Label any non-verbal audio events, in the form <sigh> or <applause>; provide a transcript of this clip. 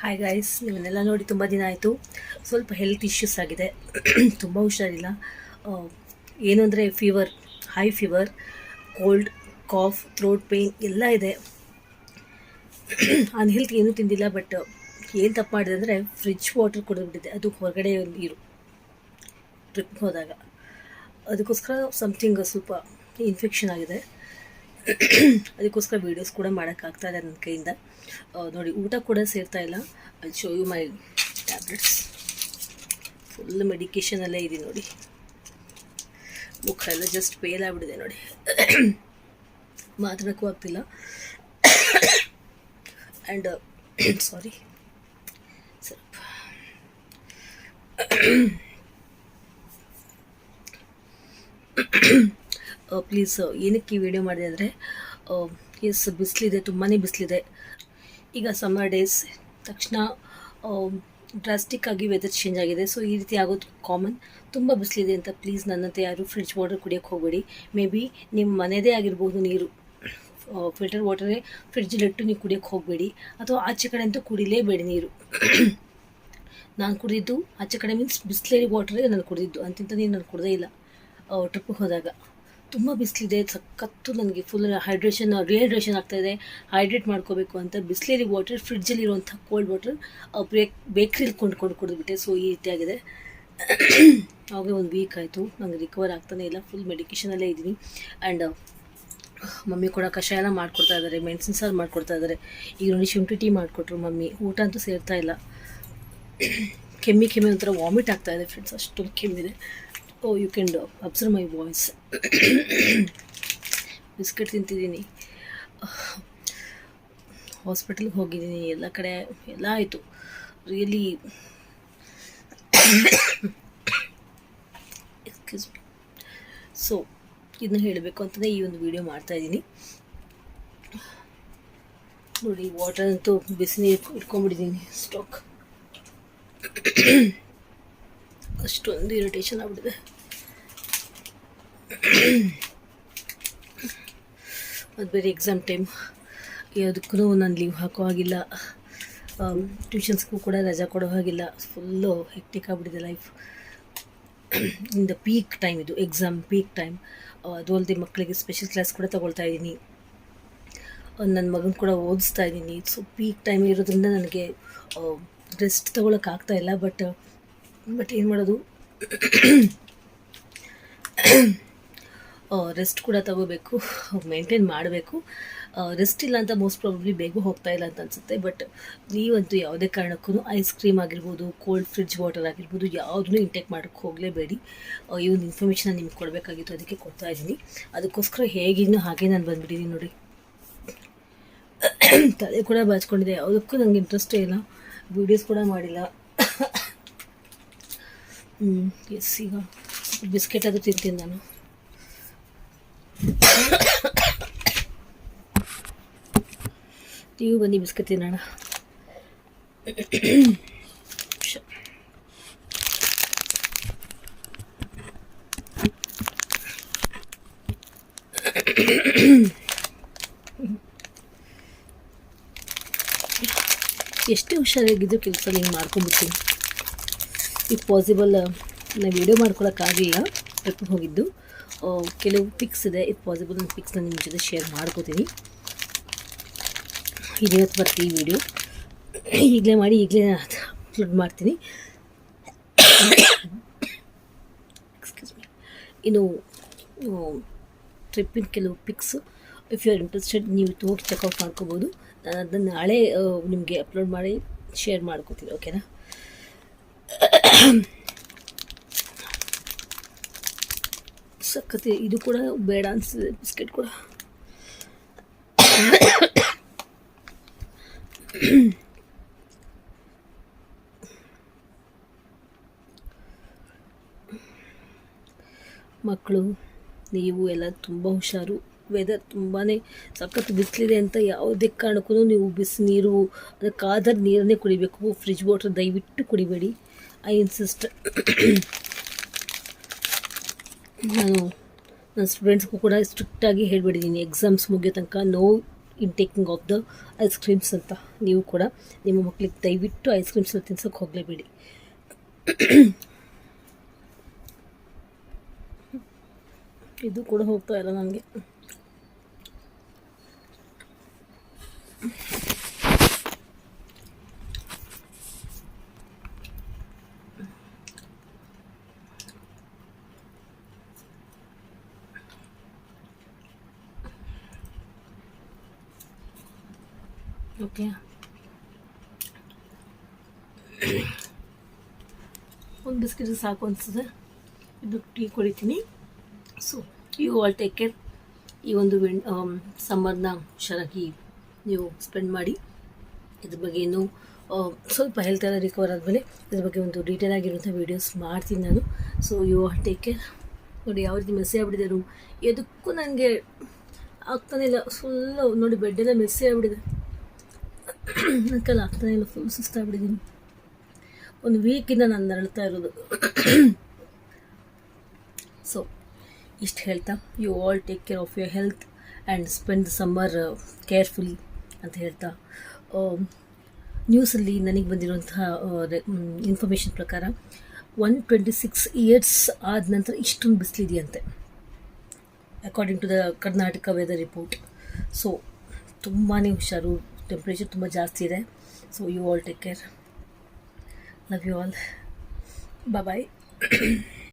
Hi guys ನಿಮ್ಮನ್ನೆಲ್ಲ ನೋಡಿ ತುಂಬ ದಿನ ಆಯಿತು. ಸ್ವಲ್ಪ ಹೆಲ್ತ್ ಇಶ್ಯೂಸ್ ಆಗಿದೆ. <clears throat> ತುಂಬ ಹುಷಾರಿಲ್ಲ. ಏನು ಅಂದರೆ fever high fever cold cough throat pain ಎಲ್ಲ ಇದೆ. <clears throat> ಅನ್ಹೆಲ್ತ್ ಏನೂ ತಿಂದಿಲ್ಲ ಬಟ್ ಏನು ತಪ್ಪು ಮಾಡಿದೆ ಅಂದರೆ ಫ್ರಿಜ್ ವಾಟರ್ ಕುಡಿದ್ಬಿಟ್ಟಿದೆ. ಅದು ಹೊರಗಡೆ ನೀರು ಟ್ರಿಪ್ಗೆ ಹೋದಾಗ. ಅದಕ್ಕೋಸ್ಕರ ಸಮಥಿಂಗ್ ಸ್ವಲ್ಪ ಇನ್ಫೆಕ್ಷನ್ ಆಗಿದೆ. ಅದಕ್ಕೋಸ್ಕರ ವೀಡಿಯೋಸ್ ಕೂಡ ಮಾಡೋಕ್ಕಾಗ್ತಾ ಇಲ್ಲ ನನ್ನ ಕೈಯಿಂದ. ನೋಡಿ, ಊಟ ಕೂಡ ಸೇರ್ತಾ ಇಲ್ಲ. I show you my tablets full ಮೆಡಿಕೇಷನಲ್ಲೇ ಇದೆ ನೋಡಿ. ಮುಖ ಎಲ್ಲ ಜಸ್ಟ್ ಫೇಲ್ ಆಗಿಬಿಟ್ಟಿದೆ ನೋಡಿ. ಮಾತಾಡೋಕ್ಕೂ ಆಗ್ತಿಲ್ಲ. ಆ್ಯಂಡ್ ಸಾರಿ <coughs> ಸ್ವಲ್ಪ. <coughs> ಪ್ಲೀಸ್ ಏನಕ್ಕೆ ಈ ವಿಡಿಯೋ ಮಾಡಿದೆ ಅಂದರೆ ಎಸ್ ಬಿಸಿಲಿದೆ ತುಂಬಾ ಬಿಸಿಲಿದೆ. ಈಗ ಸಮ್ಮರ್ ಡೇಸ್ ತಕ್ಷಣ ಡ್ರಾಸ್ಟಿಕ್ಕಾಗಿ ವೆದರ್ ಚೇಂಜ್ ಆಗಿದೆ. ಸೊ ಈ ರೀತಿ ಆಗೋದು ಕಾಮನ್ ತುಂಬ ಬಿಸಿಲಿದೆ ಅಂತ ಪ್ಲೀಸ್ ನನ್ನಂತೆ ಯಾರು ಫ್ರಿಡ್ಜ್ ವಾಟರ್ ಕುಡಿಯೋಕ್ಕೆ ಹೋಗಬೇಡಿ. ಮೇ ಬಿ ನಿಮ್ಮ ಮನೆಯದೇ ಆಗಿರ್ಬೋದು ನೀರು. ಫಿಲ್ಟರ್ ವಾಟರೇ ಫ್ರಿಡ್ಜಲ್ಲಿಟ್ಟು ನೀವು ಕುಡಿಯೋಕ್ಕೆ ಹೋಗಬೇಡಿ. ಅಥವಾ ಆಚೆ ಕಡೆ ಅಂತೂ ಕುಡಿಲೇಬೇಡಿ ನೀರು. <coughs> ನಾನು ಕುಡಿದಿದ್ದು ಆಚೆ ಕಡೆ ಮೀನ್ಸ್ ಬಿಸ್ಲೇರಿ ವಾಟರೇ ನಾನು ಕುಡಿದಿದ್ದು ಅಂತಿಂತ ನೀರು ನಾನು ಕುಡ್ದೇ ಇಲ್ಲ. ಟ್ರಿಪ್ಪಿಗೆ ಹೋದಾಗ. ತುಂಬ ಬಿಸಿಲಿದೆ, ಸಖತ್ತು ನನಗೆ ಫುಲ್ ಹೈಡ್ರೇಷನ್ ರಿಹೈಡ್ರೇಷನ್ ಆಗ್ತಾಯಿದೆ ಹೈಡ್ರೇಟ್ ಮಾಡ್ಕೋಬೇಕು ಅಂತ ಬಿಸ್ಲೇರಿ ವಾಟರ್ ಫ್ರಿಡ್ಜಲ್ಲಿ ಇರುವಂಥ ಕೋಲ್ಡ್ ವಾಟರ್ ಬ್ರೇಕ್ ಬೇಕ್ರಿಲಿ ಕೊಂಡ್ಕೊಂಡು ಕುಡಿದ್ಬಿಟ್ಟೆ. ಸೊ ಈ ರೀತಿಯಾಗಿದೆ <coughs> ಆವಾಗ ಒಂದು ವೀಕ್ ಆಯಿತು. ನನಗೆ ರಿಕವರ್ ಆಗ್ತಾನೆ ಇಲ್ಲ. ಫುಲ್ ಮೆಡಿಕೇಷನಲ್ಲೇ ಇದ್ದೀನಿ. ಆ್ಯಂಡ್ ಮಮ್ಮಿ ಕೂಡ ಕಷಾಯ ಎಲ್ಲ ಮಾಡ್ಕೊಡ್ತಾ ಇದ್ದಾರೆ. ಮೆಣಸಿನ ಸಾರು ಮಾಡ್ಕೊಡ್ತಾ ಇದ್ದಾರೆ. ಈಗ ನೋಡಿ, ಶುಂಠಿ ಟೀ ಮಾಡಿಕೊಟ್ರು ಮಮ್ಮಿ. ಊಟ ಅಂತೂ ಸೇರ್ತಾ ಇಲ್ಲ. <coughs> ಕೆಮ್ಮಿ ಕೆಮ್ಮಿ ಒಂಥರ ವಾಮಿಟ್ ಆಗ್ತಾ ಇದೆ ಫ್ರೆಂಡ್ಸ್ ಅಷ್ಟೊಂದು ಕೆಮ್ಮಿದೆ. ಓ you can observe my voice biscuit ತಿಂತಿದ್ದೀನಿ. ಹಾಸ್ಪಿಟಲ್ಗೆ ಹೋಗಿದ್ದೀನಿ. ಎಲ್ಲ ಕಡೆ ಎಲ್ಲ ಆಯಿತು. ರಿಯಲಿ ಎಕ್ಸ್ಕ್ಯೂಸ್ ಮಿ ಸೊ ಇದನ್ನ ಹೇಳಬೇಕು ಅಂತಲೇ ಈ ಒಂದು ವಿಡಿಯೋ ಮಾಡ್ತಾಯಿದ್ದೀನಿ ನೋಡಿ ವಾಟರ್ ಅಂತೂ ಬಿಸಿನೀರು ಇಟ್ಕೊಂಡ್ಬಿಟ್ಟಿದ್ದೀನಿ ಸ್ಟಾಕ್ ಅಷ್ಟೊಂದು ಇರಿಟೇಷನ್ ಆಗ್ಬಿಟ್ಟಿದೆ. ಅದು ಬೇರೆ ಎಕ್ಸಾಮ್ ಟೈಮ್ ಯಾವುದಕ್ಕೂ ನಾನು ಲೀವ್ ಹಾಕೋ ಹಾಗಿಲ್ಲ. ಟ್ಯೂಷನ್ಸ್ಗೂ ಕೂಡ ರಜಾ ಕೊಡೋ ಹಾಗಿಲ್ಲ. ಫುಲ್ಲು ಹೆಕ್ಟಿಕ್ ಆಗ್ಬಿಟ್ಟಿದೆ life in the peak time ಇದು ಎಕ್ಸಾಮ್ ಪೀಕ್ ಟೈಮ್ ಅದು ಅಲ್ಲದೆ ಮಕ್ಕಳಿಗೆ ಸ್ಪೆಷಲ್ ಕ್ಲಾಸ್ ಕೂಡ ತಗೊಳ್ತಾ ಇದ್ದೀನಿ. ನನ್ನ ಮಗನ ಕೂಡ ಓದಿಸ್ತಾ ಇದ್ದೀನಿ. ಸೊ ಪೀಕ್ ಟೈಮ್ ಇರೋದ್ರಿಂದ ನನಗೆ ರೆಸ್ಟ್ ತೊಗೊಳಕ್ಕಾಗ್ತಾ ಇಲ್ಲ ಬಟ್ ಬಟ್ ಏನು ಮಾಡೋದು? ರೆಸ್ಟ್ ಕೂಡ ತಗೋಬೇಕು ಮೇಂಟೈನ್ ಮಾಡಬೇಕು. ರೆಸ್ಟ್ ಇಲ್ಲ ಅಂತ ಮೋಸ್ಟ್ ಪ್ರಾಬಬ್ಲಿ ಬೇಗ ಹೋಗ್ತಾ ಇಲ್ಲ ಅಂತ ಅನಿಸುತ್ತೆ. ಬಟ್ ನೀವಂತೂ ಯಾವುದೇ ಕಾರಣಕ್ಕೂ ಐಸ್ ಕ್ರೀಮ್ ಆಗಿರ್ಬೋದು ಕೋಲ್ಡ್ ಫ್ರಿಡ್ಜ್ ವಾಟರ್ ಆಗಿರ್ಬೋದು, ಯಾವುದನ್ನೂ ಇಂಟೇಕ್ ಮಾಡೋಕ್ಕೆ ಹೋಗಲೇಬೇಡಿ. ಈ ಒಂದು ಇನ್ಫಾರ್ಮೇಷನ್ ನಿಮ್ಗೆ ಕೊಡಬೇಕಾಗಿತ್ತು, ಅದಕ್ಕೆ ಕೊಡ್ತಾ ಇದ್ದೀನಿ. ಅದಕ್ಕೋಸ್ಕರ ಹೇಗಿನ್ನೂ ಹಾಗೆ ನಾನು ಬಂದ್ಬಿಟ್ಟಿದ್ದೀನಿ ನೋಡಿ. ತಲೆ ಕೂಡ ಬಾಚ್ಕೊಂಡಿದೆ. ಯಾವುದಕ್ಕೂ ನನಗೆ ಇಂಟ್ರೆಸ್ಟೇ ಇಲ್ಲ. ವೀಡಿಯೋಸ್ ಕೂಡ ಮಾಡಿಲ್ಲ. ಎಸ್ ಈಗ ಬಿಸ್ಕೆಟ್ ಅದು ತಿಂತೀನಿ ನಾನು. ನೀವು ಬನ್ನಿ ಬಿಸ್ಕೆಟ್ ತಿನ್ನೋಣ. <coughs> ಎಷ್ಟು ಹುಷಾರಾಗಿದ್ದು ಕೆಲಸ ಹಿಂಗೆ ಮಾಡ್ಕೊಂಬಿಡ್ತೀನಿ ಇಫ್ ಪಾಸಿಬಲ್ ನಾನು ವೀಡಿಯೋ ಮಾಡ್ಕೊಳಕ್ಕಾಗಲಿಲ್ಲ. ಟ್ರಿಪ್ಪಿಗೆ ಹೋಗಿದ್ದು. ಕೆಲವು ಪಿಕ್ಸ್ ಇದೆ. ಇಫ್ ಪಾಸಿಬಲ್ ನಾನು ಪಿಕ್ಸ್ನ ನಿಮ್ಮ ಜೊತೆ ಶೇರ್ ಮಾಡ್ಕೋತೀನಿ. ಇವತ್ತು ಬರ್ತೀನಿ ವಿಡಿಯೋ ಈಗಲೇ ಮಾಡಿ, ಈಗಲೇ ಅಪ್ಲೋಡ್ ಮಾಡ್ತೀನಿ. ಎಕ್ಸ್ಕ್ಯೂಸ್ ಮೀ ಇನ್ನು ಟ್ರಿಪ್ಪಿನ ಕೆಲವು pics if you are interested ನೀವು ಹೋಗಿ ಚೆಕ್ಔಟ್ ಮಾಡ್ಕೋಬೋದು. ನಾನು ಅದನ್ನು ನಾಳೆ ನಿಮಗೆ ಅಪ್ಲೋಡ್ ಮಾಡಿ ಶೇರ್ ಮಾಡ್ಕೋತೀನಿ. ಓಕೆನಾ ಸಖತ್ ಇದು ಕೂಡ ಬೇಡ ಅನಿಸ್ತದೆ ಬಿಸ್ಕೆಟ್ ಕೂಡ. ಮಕ್ಕಳು, ನೀವು ಎಲ್ಲ ತುಂಬ ಹುಷಾರು. ವೆದರ್ ತುಂಬಾ ಸಖತ್ ಬಿಸಿಲಿದೆ ಅಂತ ಯಾವುದೇ ಕಾರಣಕ್ಕೂ ನೀವು ಬಿಸಿ ನೀರು ಕಾದ ನೀರನ್ನೇ ಕುಡಿಬೇಕು. ಫ್ರಿಜ್ ವಾಟರ್ ದಯವಿಟ್ಟು ಕುಡಿಬೇಡಿ. ಐ ಇನ್ಸಿಸ್ಟ್ ನಾನು, ನನ್ನ ಸ್ಟೂಡೆಂಟ್ಸ್ಗೂ ಕೂಡ ಸ್ಟ್ರಿಕ್ಟಾಗಿ ಹೇಳಿಬಿಟ್ಟಿದ್ದೀನಿ. ಎಕ್ಸಾಮ್ಸ್ ಮುಗಿಯೋ ತನಕ no intaking of the ice creams ಅಂತ. ನೀವು ಕೂಡ ನಿಮ್ಮ ಮಕ್ಕಳಿಗೆ ದಯವಿಟ್ಟು ಐಸ್ ಕ್ರೀಮ್ಸ್ ತಿನ್ಸೋಕೆ ಹೋಗಲೇಬೇಡಿ. ಇದು ಕೂಡ ಹೋಗ್ತಾ ಇಲ್ಲ ನನಗೆ. ಓಕೆ. ಒಂದು ಬಿಸ್ಕೆಟ್ ಸಾಕು ಅನಿಸ್ತದೆ ಇದು ಟೀ ಕುಡಿತೀನಿ. So you all take care ಈ ಒಂದು ವಿನ್ ಸಮ್ಮರ್ನ ಹುಷಾರಾಗಿ ನೀವು ಸ್ಪೆಂಡ್ ಮಾಡಿ. ಇದ್ರ ಬಗ್ಗೆ ಇನ್ನೂ ಸ್ವಲ್ಪ ಹೆಲ್ತ್ ಎಲ್ಲ ರಿಕವರ್ ಆದಮೇಲೆ ಇದ್ರ ಬಗ್ಗೆ ಒಂದು ಡೀಟೇಲ್ ಆಗಿರುವಂಥ ವೀಡಿಯೋಸ್ ಮಾಡ್ತೀನಿ ನಾನು. So you all take care ನೋಡಿ, ಯಾವ ರೀತಿ ಮೆಸ್ಸೇ ಆಗ್ಬಿಟ್ಟಿದ್ದಾರೆ ಎದಕ್ಕೂ ನನಗೆ ಆಗ್ತಾನೆ ಇಲ್ಲ. ಫುಲ್ಲು ನೋಡಿ ಬೆಡ್ಡೆಲ್ಲ ಮೆಸ್ಸೇ ಆಗ್ಬಿಟ್ಟಿದೆ. ನನ್ನ ಆಗ್ತಾನೆ ಇಲ್ಲ ಫುಲ್ ಸುಸ್ತಾಗ್ಬಿಟ್ಟಿದ್ದೀನಿ ಒಂದು ವೀಕಿಂದ ನಾನು ನರಳ್ತಾ ಇರೋದು. ಸೊ ಇಷ್ಟು ಹೇಳ್ತಾ you all take care of your health and spend the summer carefully ಅಂತ ಹೇಳ್ತಾ. ನ್ಯೂಸಲ್ಲಿ ನನಗೆ ಬಂದಿರುವಂತಹ ಇನ್ಫಾರ್ಮೇಷನ್ ಪ್ರಕಾರ ಒನ್ ಟ್ವೆಂಟಿ ಸಿಕ್ಸ್ ಇಯರ್ಸ್ ಆದ ನಂತರ ಇಷ್ಟೊಂದು ಬಿಸಿಲಿದೆಯಂತೆ. According to the Karnataka weather report so ತುಂಬಾ ಹುಷಾರು ಟೆಂಪ್ರೇಚರ್ ತುಂಬ ಜಾಸ್ತಿ ಇದೆ so you all take care love you all bye